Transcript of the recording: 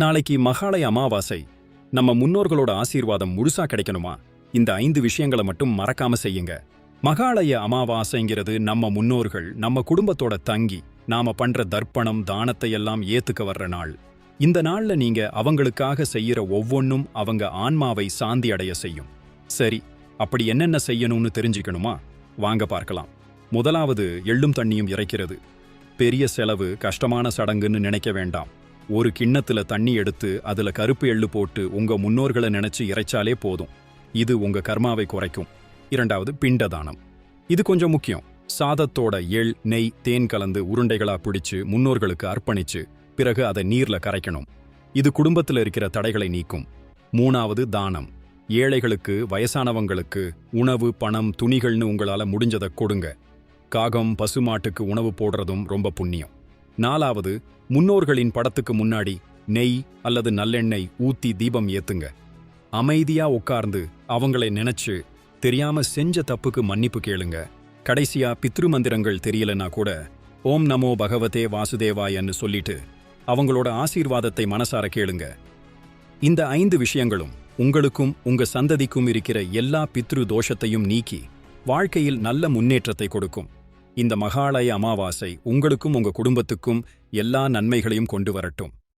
நாளைக்கு மகாலய அமாவாசை. நம்ம முன்னோர்களோட ஆசீர்வாதம் முழுசா கிடைக்கணுமா? இந்த ஐந்து விஷயங்களை மட்டும் மறக்காம செய்யுங்க. மகாலய அமாவாசைங்கிறது நம்ம முன்னோர்கள் நம்ம குடும்பத்தோட தங்கி நாம பண்ற தர்ப்பணம் தானத்தை எல்லாம் ஏத்துக்க வர்ற நாள். இந்த நாள்ல நீங்க அவங்களுக்காக செய்யற ஒவ்வொன்னும் அவங்க ஆன்மாவை சாந்தி அடைய செய்யும். சரி அப்படி என்னென்ன செய்யணும்னு தெரிஞ்சுக்கணுமா? வாங்க பார்க்கலாம். முதலாவது எள்ளும் தண்ணியும் இறைக்கிறது. பெரிய செலவு கஷ்டமான சடங்குன்னு நினைக்க வேண்டாம். ஒரு கிண்ணத்துல தண்ணி எடுத்து அதுல கருப்பு எள்ளு போட்டு உங்க முன்னோர்களை நினைச்சு இறைச்சாலே போதும். இது உங்க கர்மாவை குறைக்கும். இரண்டாவது பிண்டதானம். இது கொஞ்சம் முக்கியம். சாதத்தோட எள் நெய் தேன் கலந்து உருண்டைகளா பிடிச்சு முன்னோர்களுக்கு அர்ப்பணிச்சு பிறகு அதை நீர்ல கரைக்கணும். இது குடும்பத்துல இருக்கிற தடைகளை நீக்கும். மூணாவது தானம். ஏழைகளுக்கு வயசானவங்களுக்கு உணவு பணம் துணிகள்னு உங்களால முடிஞ்சதை கொடுங்க. காகம் பசுமாட்டுக்கு உணவு போடுறதும் ரொம்ப புண்ணியம். நாலாவது முன்னோர்களின் படத்துக்கு முன்னாடி நெய் அல்லது நல்லெண்ணெய் ஊத்தி தீபம் ஏத்துங்க. அமைதியா உட்கார்ந்து அவங்களை நினைச்சு தெரியாம செஞ்ச தப்புக்கு மன்னிப்பு கேளுங்க. கடைசியா பித்ரு மந்திரங்கள் தெரியலனா கூட ஓம் நமோ பகவதே வாசுதேவாயன்னு சொல்லிட்டு அவங்களோட ஆசீர்வாதத்தை மனசார கேளுங்க. இந்த ஐந்து விஷயங்களும் உங்களுக்கும் உங்க சந்ததிக்கும் இருக்கிற எல்லா பித்ரு தோஷத்தையும் நீக்கி வாழ்க்கையில் நல்ல முன்னேற்றத்தை கொடுக்கும். இந்த மகாலய அமாவாசை உங்களுக்கும் உங்க குடும்பத்துக்கும் எல்லா நன்மைகளையும் கொண்டு வரட்டும்.